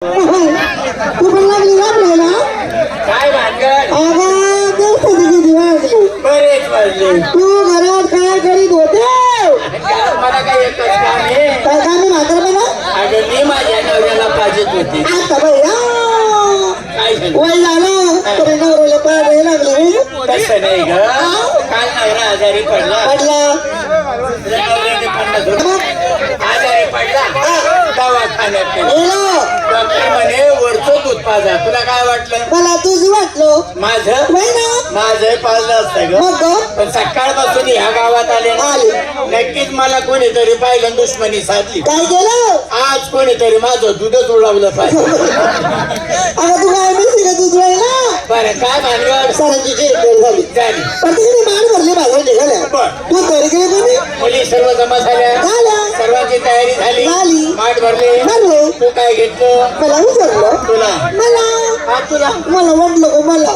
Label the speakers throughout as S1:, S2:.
S1: तू पण लागली वाटलं
S2: काय भानगड
S1: अगं दिवसाची किती वाजली
S2: बरेच वाजले
S1: तू घरात काय करीत होते
S2: मला काय एकच काम आहे
S1: काय काम आहे म्हातारपणा
S2: अगं मी माझ्या नवऱ्याला पाहिजेत होते
S1: आता बाई आ.
S2: काय झालं
S1: वय झालं तरी नवऱ्याला पाय लागले
S2: तसं नाही ग. काल नवरा आजारी पडला.
S1: पडला
S2: तुझ्या नवऱ्याने पन्नास रुपये आजारी पडला दवाखान्यात गेलो.
S1: गेलो
S2: डॉक्टर म्हणे वरचं दूध पाजा. तुला काय वाटलं?
S1: मला तुझं वाटलं.
S2: माझं? माझं पाजलं असतं ग? पण सकाळपासून ह्या गावात आले ना. नक्कीच मला कोणीतरी पाहिलं दुश्मनी साधली.
S1: काय केलं?
S2: आज कोणीतरी माझं दूधच उडवलं पाहिजे
S1: अगं तू काय म्हणते का तू तुला
S2: बरं काय भानगड?
S1: सरांची जेल झाली.
S2: झाली.
S1: पण तिकडे मान भरली निघाल्या.
S2: बर.
S1: तू तरी गेली कोणी?
S2: मुली सर्व जमा झाल्या.
S1: झाल्या.
S2: सर्वांची तयारी झाली.
S1: झाली.
S2: माठ भरले.
S1: भरले.
S2: तू काय घेतलं?
S1: मला विचारलं.
S2: तुला.
S1: मला.
S2: हा तुला.
S1: मला वाटलं का मला?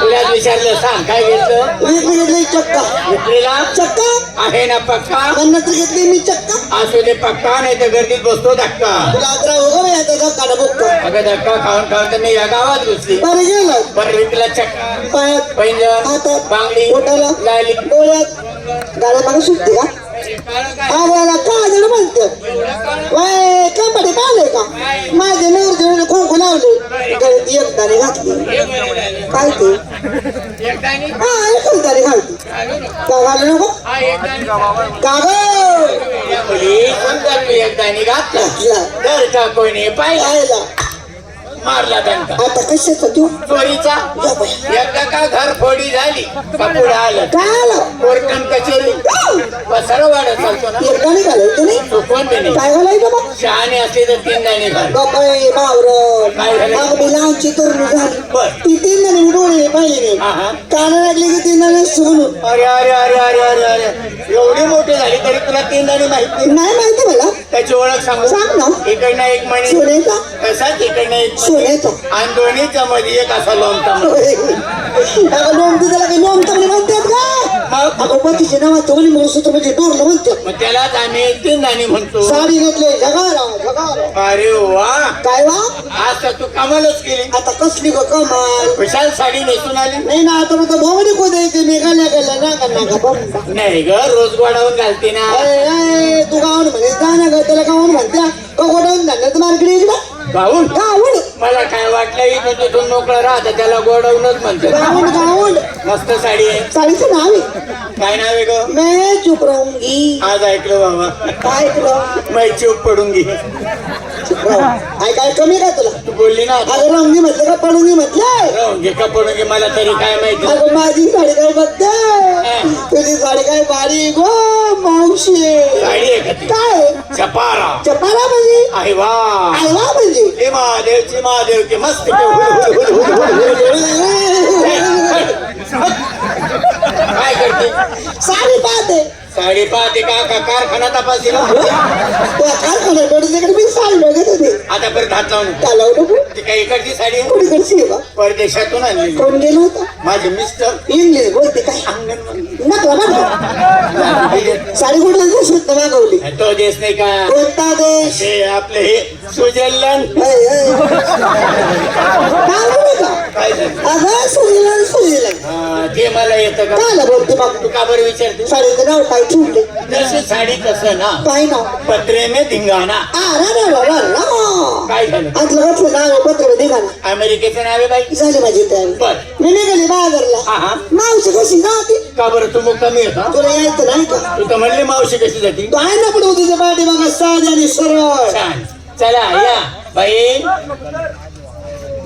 S2: तुला विचारलं सांग काय घेतलं?
S1: विकली घेतली चक्का.
S2: विक्रीला
S1: चक्का.
S2: आहे ना पक्का?
S1: घेतली मी चक्का.
S2: असू दे पक्का नाही तर गर्दीत बसतो धक्का.
S1: तुला वगैरे बाई आता धक्का बघतो
S2: अगं धक्का खाऊन खाऊन तर मी या गावात घुसली
S1: बरं गेलं
S2: बरं विकला चक्का
S1: पायात
S2: पैंजण
S1: हातात
S2: बांगडी
S1: बोटाला
S2: लाली
S1: डोळ्यात गाड्या मागे सुटते का आम्हाला का जण म्हणते वय कंपनी पाहिले का माझे नवरदेवाने कुंकू लावले गळ्यात एक दाणे घातली काय ते हा एकच दाणे घालते का घालू नको का ग
S2: मुली सुंदर तू एकदा निघातला
S1: घातला
S2: तर का कोणी? पाहिला. मारला दंका
S1: आता कशाचा तू
S2: चोरीचा. एकदा का घर फोडी झाली पुढे आलं?
S1: काय आलं?
S2: कोर्टन कचेरी. पसार वाढत चालतो ना? कोण नाही?
S1: काय
S2: शहाणे असले तर तीन घाल.
S1: बावर.
S2: काय झालं?
S1: अगदी लहानची तरुणी झाली.
S2: बर.
S1: ती तीन डोळे पाहिले
S2: हा, हा.
S1: काना लागली की तीन दाणे सोडून
S2: अरे अरे अरे अरे अरे अरे. एवढी मोठी झाली तरी तुला तीन दाणे माहिती
S1: नाही? माहिती मला.
S2: त्याची ओळख सांगू?
S1: सांग ना.
S2: इकडनं एक मणी
S1: सोन्याचा?
S2: तसाच इकडनं
S1: सोन्याचा
S2: आणि दोन्हीच्या मध्ये एक असा लोमता
S1: लोमती त्याला काही लोम तर म्हणतात का? अगं पतीचे नावाचं म्हणे म्हणजे डोरलं म्हणतात.
S2: मग त्यालाच आम्ही तीन दाणे म्हणतो.
S1: साडी घेतले
S2: अरे वा.
S1: काय वा?
S2: आज तर तू कमालच केली.
S1: आता कसली ग कमाल?
S2: विशाल साडी नेसून आली?
S1: नाही ना आता मग भवनी को द्यायचे मी गाल्या गेल्या नाका नाका बंदा
S2: नाही ग रोज गोडावून घालते ना.
S1: तू गाऊन म्हणे गाणं ग त्याला गाऊन म्हणत्या. का गोडाऊन धंद्यात मार्केट इकडं
S2: गाऊन
S1: गाऊन
S2: मला काय वाटलं इथून तिथून मोकळं राहतं त्याला गोडावूनच म्हणतात
S1: गाऊन गाऊन
S2: मस्त साडी आहे.
S1: साडीचं नाव आहे.
S2: काय नाव आहे ग?
S1: मैं चुप रहूंगी
S2: आज ऐकलं बाबा.
S1: काय ऐकलं?
S2: मै चूप पडून
S1: चुप राहू ऐकाय कमी का तुला?
S2: तू बोलली ना.
S1: अगं रंगी म्हटलं का पडूंगी म्हटलं?
S2: घे का पडून घे मला तरी काय माहिती?
S1: अगं माझी साडी काय बघते तुझी साडी काय बारीक गो मावशी.
S2: साडी आहे का
S1: काय?
S2: चपारा.
S1: चपारा म्हणजे?
S2: आहे वा.
S1: काय वा म्हणजे
S2: हे महादेवची महादेवची मस्त. काय करते
S1: साडी पाहते
S2: साडी पाहते का का कारखाना तपासली ना
S1: त्या कारखान्याकडे तिकडे मी साडी बघत होते.
S2: आता परत हात लावून.
S1: का लावू नको?
S2: ती काही इकडची साडी?
S1: कोणीकडची आहे बा?
S2: परदेशातून आणलेली.
S1: कोण गेलो होता?
S2: माझे मिस्टर.
S1: इंग्लिश बोलते काय? बघ साडी कुठला देश होतं मागवली?
S2: तो देश नाही का?
S1: कोणता देश?
S2: आपले हे स्वित्झर्लंड
S1: ऐ, ऐ. मागवली का
S2: काय झालं
S1: अगं सुरीला सुरीला
S2: हा, ते मला येतं का?
S1: काय बोलते मग
S2: तू का बरं विचारते?
S1: साडीचं नाव काय ठेवले
S2: जशी साडी तसं ना.
S1: काय नाव?
S2: पत्रे में धिंगाणा. काय झालं?
S1: नाव पत्र निघाला.
S2: अमेरिकेचं नाव आहे बाई.
S1: झाली माझी तयारी.
S2: बर.
S1: मी निघाली बाजारला.
S2: हा
S1: मावशी कशी जाते?
S2: का बरं? तू मुक्कामी आहे का?
S1: तुला यायचं नाही का?
S2: तू तर म्हणली मावशी कशी जाती.
S1: तू आहे ना पण तुझ्या पाठी बघा साध आणि सरळ.
S2: छान. चला या. बाई.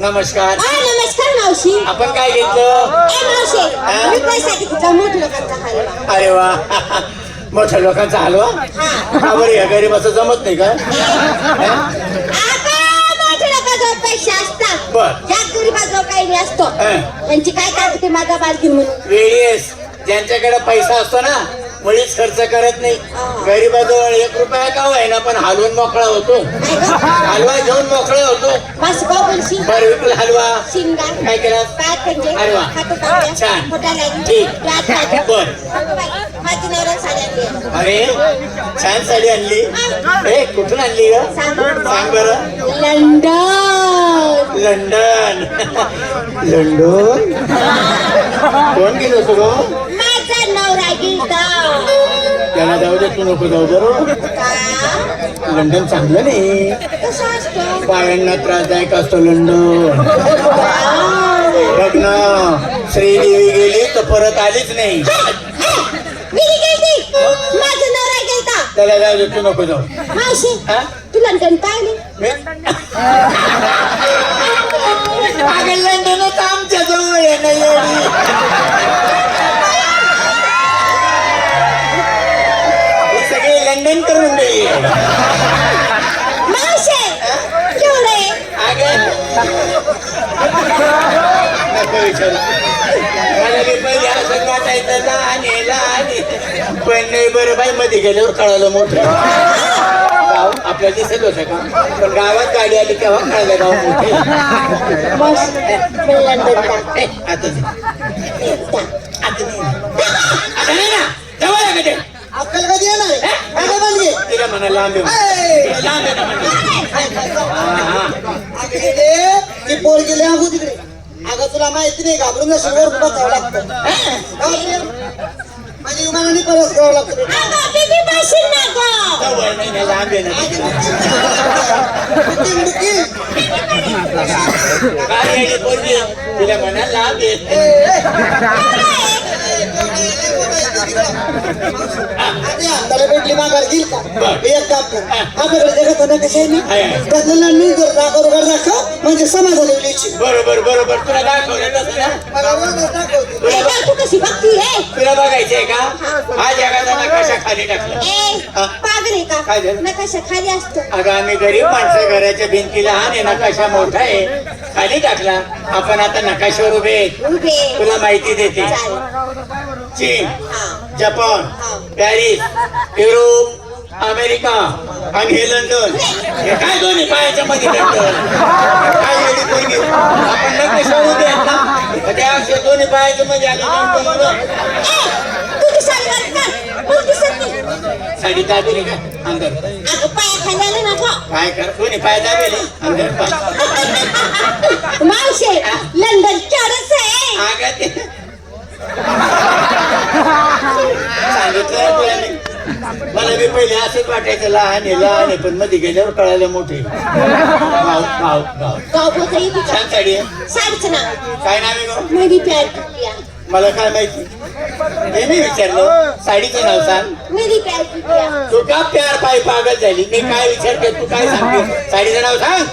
S2: नमस्कार.
S3: नमस्कार. मावशी
S2: आपण काय घेतलं?
S3: ए मावशी मी पैसा कितीचा मोठ्या लोकांचा हलवा.
S2: अरे वा. मोठ्या लोकांचा हलवा? का बरं या गरीबाचं जमत नाही का?
S3: आता मोठ्या लोकांजवळ पैसे असतात.
S2: बर.
S3: ज्या गरीबाजवळ काही नसतो
S2: हं.
S3: त्यांची काय करते माझा बालकी म्हणून
S2: वेळेस ज्यांच्याकडे पैसा असतो ना मुळीच खर्च करत नाही. गरीबाजवळ एक रुपया का होईना पण हलवून मोकळा होतो? हलवा घेऊन मोकळा होतो.
S3: मासिकाव बोलशी
S2: बरं विकला हलवा. काय केलं?
S3: पाय पंजे
S2: अरे वा.
S3: हात
S2: छान. ठीक. बर. अरे छान साडी आणली. ए कुठून आणली ग?
S3: सांग.
S2: बरं.
S3: लंडन.
S2: लंडन. लंडन? कोण गेलो होतो ग
S3: माझा नवरा गेलता
S2: त्याला जाऊ दे तू नको जाऊ बरोबर? लंडन चांगलं नाही. बायांना त्रासदायक असतो लंडन? बघ ना श्रीदेवी गेली तर परत आलीच नाही. त्याला जाऊ दे तू नको जाऊ?
S3: तू लंडन पाहिली
S2: लंडनच आमच्या जवळ आहे ना लहान आहे पण नाही बरं बाई मध्ये गेल्यावर कळालं मोठं गाव आपल्याला दिसत होतं का पण गावात गाडी आली तेव्हा कळलं गाव मोठे आता नाही. आता नाही. आता नाही ना जवळ आहे का ते?
S1: अक्कल कधी येणार अगं बनगे
S2: तिला म्हणा लांब आहे
S1: ए!
S2: म्हणा. लांब आहे ना म्हणा. हा, हा.
S1: अगं इथे ती पोर गेली अगो तिकडे. अगं तुला माहिती नाही घाबरून वर बसावं लागतं. घाबरून. माझ्या विमानाने परत करावं लागतं.
S2: तिला म्हणा.
S1: आधी हाताला भेटली माघार घेईल का? एक काम कर. आपल्याकडे जगात ना कसे
S2: आहे, आहे.
S1: त्यातला नी जर दाखव वगैरे दाखव म्हणजे
S2: बरोबर बरोबर. तुला
S3: कशी
S2: तुला? बघायचंय का? हा. जगाचा नकाशा खाली टाकला.
S3: ए
S2: हा.
S3: पागल आहे
S2: काय
S3: का
S2: झालं?
S3: नकाशा खाली असतो.
S2: अगं आम्ही गरीब माणसं घराच्या भिंती लहान आहे नकाशा मोठा आहे. खाली टाकला. आपण आता नकाशावर उभे तुला माहिती देते. चीन जपान. पॅरिस युरोप अमेरिका आणि हे लंडन हे काय दोन्ही पायाच्या मध्ये लंडन काय एवढी पोरगी? आपण नकाशावर उभे आहेत ना त्या अक्षर दोन्ही पायाच्या मध्ये आले लंडन. साडी दाबेली का अंदर. काय कर? दोन्ही पाय दाबेले? अंदर पाय
S3: मावशे लंडन केवढंच आहे.
S2: आगा ते? सांगितलं मी. मला बी पहिले असंच वाटायचं लहान आहे लहान आहे पण मध्ये गेल्यावर कळायला मोठे छान साडी आहे. काय नाव आहे गं?
S3: मेरी प्यार की प्यार
S2: मला काय माहिती? हे नाही विचारलं. साडीचं नाव सांग.
S3: मेरी प्यार की प्यार
S2: तू का प्यार पाय पागल झाली? मी काय विचारते तू काय सांगते? साडीचं नाव सांग.